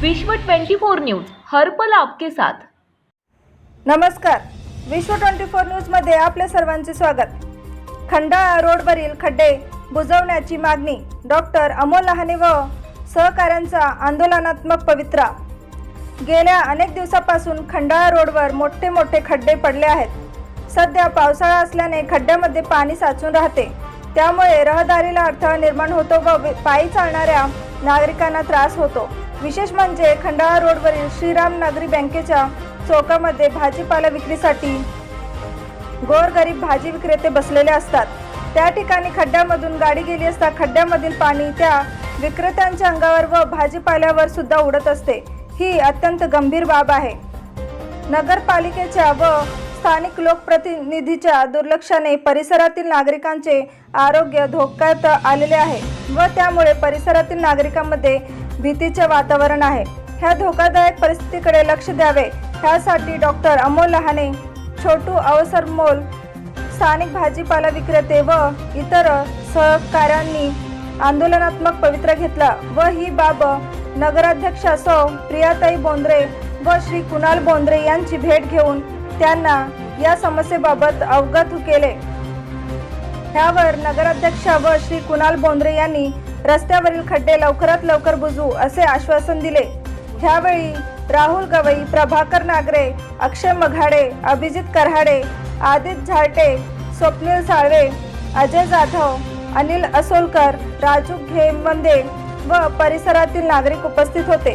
विश्व 24 न्यूज हर पल आपके साथ. नमस्कार. विश्व ट्वेंटी फोर न्यूजमध्ये आपल्या सर्वांचे स्वागत. खंडाळा रोडवरील खड्डे बुजवण्याची मागणी डॉक्टर अमोल लहाने व सहकाऱ्यांचा आंदोलनात्मक पवित्रा. गेल्या अनेक दिवसापासून खंडाळा रोडवर मोठे मोठे खड्डे पडले आहेत. सध्या पावसाळा असल्याने खड्ड्यामध्ये पाणी साचून राहते. त्यामुळे रहदारीला अडथळा निर्माण होतो व पायी चालणाऱ्या नागरिकांना त्रास होतो. विशेष म्हणजे खंडाळा रोडवरील श्रीराम नागरी बँकेच्या चौकामध्ये भाजीपाला विक्रीसाठी गोरगरीब भाजी विक्रेते बसलेले असतात. त्या ठिकाणी खड्ड्यामधून गाडी गेली असता खड्ड्यामधील पाणी त्या विक्रेत्यांच्या अंगावर व भाजीपाल्यावर सुद्धा उडत असते. ही अत्यंत गंभीर बाब आहे. नगरपालिकेच्या व स्थानिक लोकप्रतिनिधीच्या दुर्लक्षाने परिसरातील नागरिकांचे आरोग्य धोक्यात आलेले आहे व त्यामुळे परिसरातील नागरिकांमध्ये भीतीचे वातावरण आहे. ह्या धोकादायक परिस्थितीकडे लक्ष द्यावे. ह्यासाठी डॉक्टर अमोल लहाने छोटू अवसर मोल स्थानिक भाजीपाला विक्रेते व इतर सहकाऱ्यांनी आंदोलनात्मक पवित्रा घेतला व ही बाब नगराध्यक्षा सौ. प्रियाताई बोंद्रे व श्री कुणाल बोंद्रे यांची भेट घेऊन त्यांना या समस्येबाबत अवगत केले. त्यावर नगराध्यक्ष व श्री कुणाल बोंद्रे यांनी रस्त्यावरील खड्डे लवकरात लवकर बुजू असे आश्वासन दिले. ह्यावेळी राहुल गवई प्रभाकर नागरे अक्षय मघाडे अभिजित करहाडे आदित्य झारटे स्वप्नील साळवे अजय जाधव अनिल असोलकर राजू घेमंदे व परिसरातील नागरिक उपस्थित होते.